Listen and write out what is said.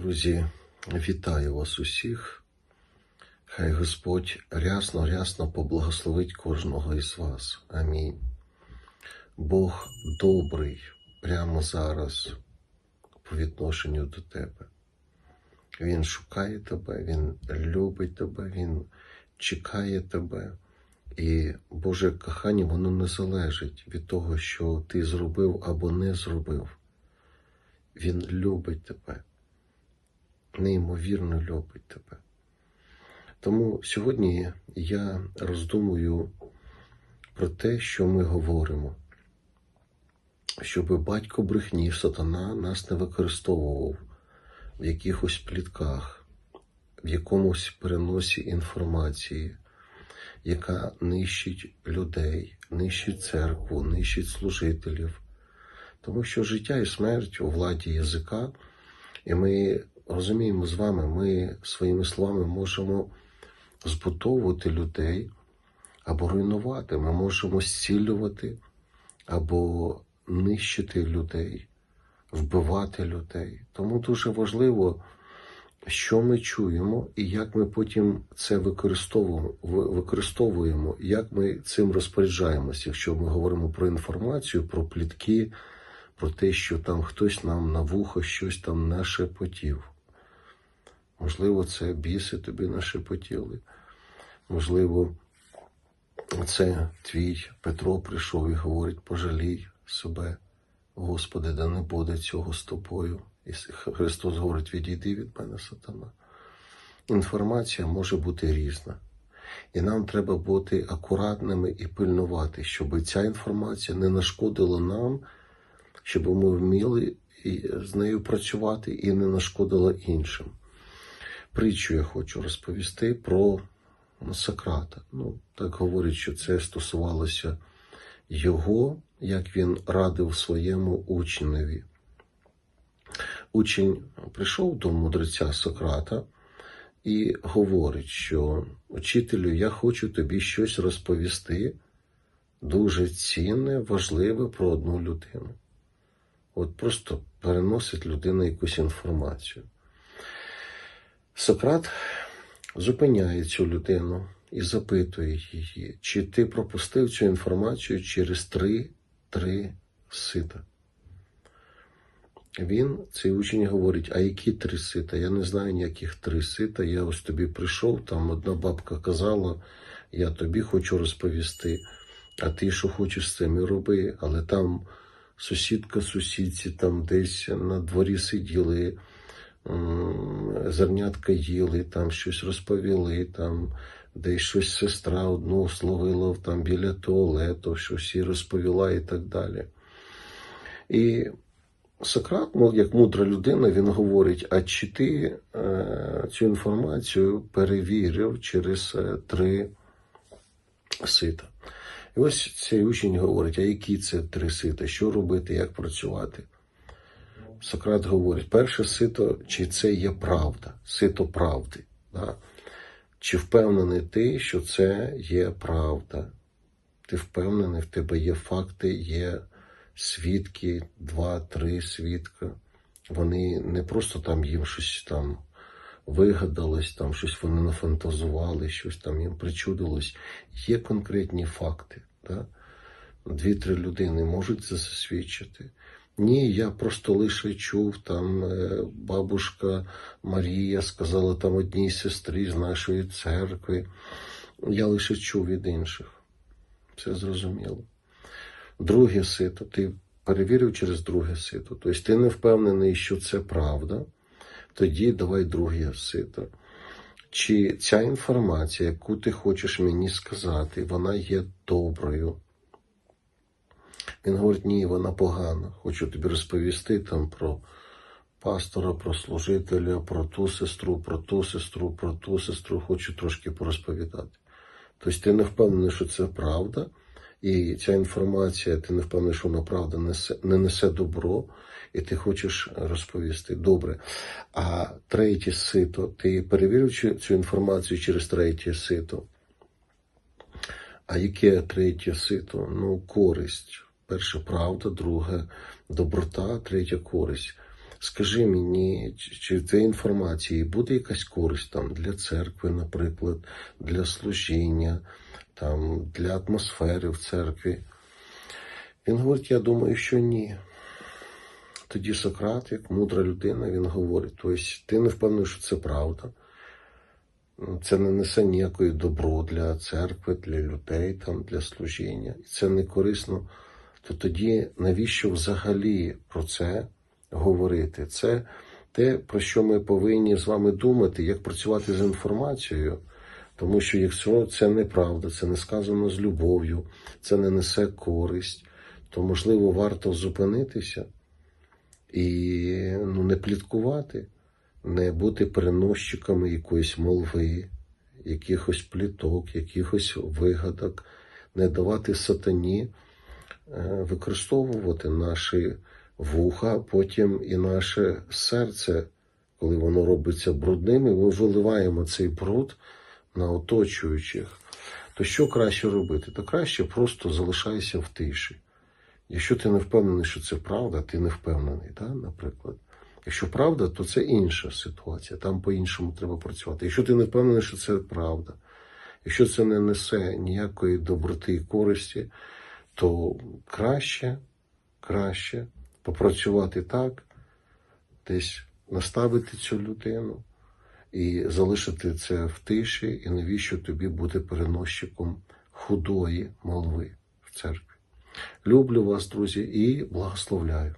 Друзі, вітаю вас усіх. Хай Господь рясно, рясно поблагословить кожного із вас. Амінь. Бог добрий прямо зараз по відношенню до тебе. Він шукає тебе, Він любить тебе, Він чекає тебе. І Боже кохання, воно не залежить від того, що ти зробив або не зробив. Він любить тебе неймовірно любить тебе. Тому сьогодні я роздумую про те, що ми говоримо, щоб батько брехні сатана нас не використовував в якихось плітках, в якомусь переносі інформації, яка нищить людей, нищить церкву, нищить служителів. Тому що життя і смерть у владі язика, і ми розуміємо з вами, ми своїми словами можемо збудовувати людей або руйнувати. Ми можемо зцілювати або нищити людей, вбивати людей. Тому дуже важливо, що ми чуємо і як ми потім це використовуємо, використовуємо, як ми цим розпоряджаємося, якщо ми говоримо про інформацію, про плітки, про те, що там хтось нам на вухо щось там нашепотів. Можливо, це біси тобі нашепотіли. Можливо, це твій Петро прийшов і говорить, пожалій себе, Господи, да не буде цього з тобою. І Христос говорить, відійди від мене, сатана. Інформація може бути різна. І нам треба бути акуратними і пильнувати, щоб ця інформація не нашкодила нам, щоб ми вміли з нею працювати і не нашкодила іншим притчу я хочу розповісти про Сократа. Ну, так говорять, що це стосувалося його, як він радив своєму учневі. Учень прийшов до мудреця Сократа і говорить, що учителю, я хочу тобі щось розповісти, дуже цінне, важливе про одну людину. От просто переносить людина якусь інформацію. Сократ зупиняє цю людину і запитує її, чи ти пропустив цю інформацію через три три сита. Він, цей учень, говорить, а які три сита? Я не знаю ніяких три сита. Я ось тобі прийшов, там одна бабка казала, я тобі хочу розповісти, а ти що хочеш з цим і роби, але там сусідка сусідці там десь на дворі сиділи зернятка їли, там щось розповіли, там десь щось сестра одну словила там біля туалету, щось їй розповіла і так далі. І Сократ, ну, як мудра людина, він говорить: а чи ти е, цю інформацію перевірив через е, три сита? І ось цей учень говорить: а які це три сита? Що робити, як працювати? Сократ говорить, перше сито, чи це є правда, сито правди. Да? Чи впевнений ти, що це є правда? Ти впевнений, в тебе є факти, є свідки, два-три свідка. Вони не просто там їм щось там вигадалось, там щось вони нафантазували, щось там їм причудилось. Є конкретні факти. Да? Дві-три людини можуть це засвідчити. Ні, я просто лише чув, там е, бабушка Марія сказала там одній сестрі з нашої церкви. Я лише чув від інших. Все зрозуміло. Друге сито, ти перевірив через друге сито. Тобто ти не впевнений, що це правда. Тоді давай друге сито. Чи ця інформація, яку ти хочеш мені сказати, вона є доброю? Він говорить, ні, вона погана. Хочу тобі розповісти там про пастора, про служителя, про ту сестру, про ту сестру, про ту сестру. Хочу трошки порозповідати. Тобто ти не впевнений, що це правда, і ця інформація, ти не впевнений, що вона правда несе, не несе добро, і ти хочеш розповісти. Добре. А третє сито, ти перевірив цю інформацію через третє сито. А яке третє сито? Ну, користь. Перше правда, друге доброта, третя користь. скажи мені, чи- в твоїй інформації буде якась користь там для церкви, наприклад, для служіння, там, для атмосфери в церкві. Він говорить, я думаю, що ні. Тоді Сократ, як мудра людина, він говорить: тобто ти не впевнений, що це правда. Це не несе ніякої добро для церкви, для людей, там, для служіння. І це не корисно. То тоді навіщо взагалі про це говорити? Це те, про що ми повинні з вами думати, як працювати з інформацією. Тому що якщо це неправда, це не сказано з любов'ю, це не несе користь, то можливо варто зупинитися і ну, не пліткувати, не бути переносчиками якоїсь молви, якихось пліток, якихось вигадок, не давати сатані використовувати наші вуха, потім і наше серце, коли воно робиться брудним, і ми виливаємо цей бруд на оточуючих. То що краще робити? То краще просто залишайся в тиші. Якщо ти не впевнений, що це правда, ти не впевнений, да, наприклад. Якщо правда, то це інша ситуація, там по-іншому треба працювати. Якщо ти не впевнений, що це правда, якщо це не несе ніякої доброти і користі, то краще, краще попрацювати так, десь наставити цю людину і залишити це в тиші, і навіщо тобі бути переносчиком худої молви в церкві. Люблю вас, друзі, і благословляю.